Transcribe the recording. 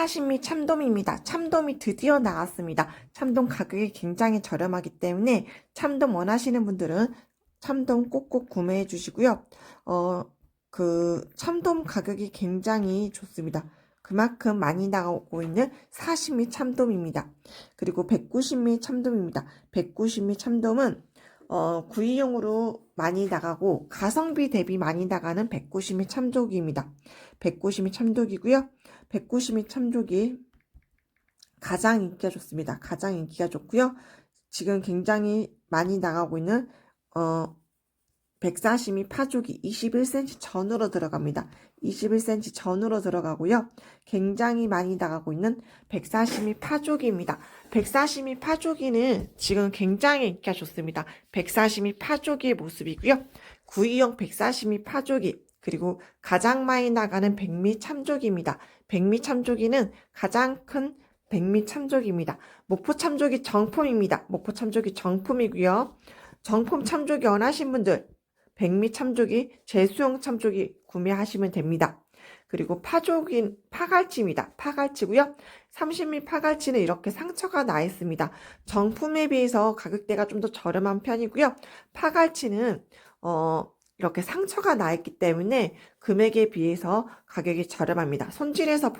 40미 참돔입니다. 참돔이 드디어 나왔습니다. 참돔 가격이 굉장히 저렴하기 때문에 참돔 원하시는 분들은 참돔 꼭꼭 구매해 주시고요. 어, 그 참돔 가격이 굉장히 좋습니다. 그만큼 많이 나오고 있는 40미 참돔입니다. 그리고 190미 참돔입니다. 190미 참돔은 어, 구이용으로 많이 나가고 가성비 대비 많이 나가는 190미 참조기입니다. 190미 참조기고요. 190미 참조기 가장 인기가 좋습니다. 가장 인기가 좋고요. 지금 굉장히 많이 나가고 있는 어 140미 파조기 21cm 전으로 들어갑니다. 21cm 전으로 들어가고요. 굉장히 많이 나가고 있는 140미 파조기입니다. 140미 파조기는 지금 굉장히 인기가 좋습니다. 140미 파조기의 모습이고요. 구이용 140미 파조기 그리고 가장 많이 나가는 백미 참조기입니다. 백미 참조기는 가장 큰 백미 참조기입니다. 목포 참조기 정품입니다. 목포 참조기 정품이고요. 정품 참조기 원하신 분들 백미 참조기, 제수용 참조기 구매하시면 됩니다. 그리고 파조기, 파갈치입니다. 파갈치고요. 30mm 파갈치는 이렇게 상처가 나 있습니다. 정품에 비해서 가격대가 좀 더 저렴한 편이고요. 파갈치는 어, 이렇게 상처가 나 있기 때문에 금액에 비해서 가격이 저렴합니다. 손질해서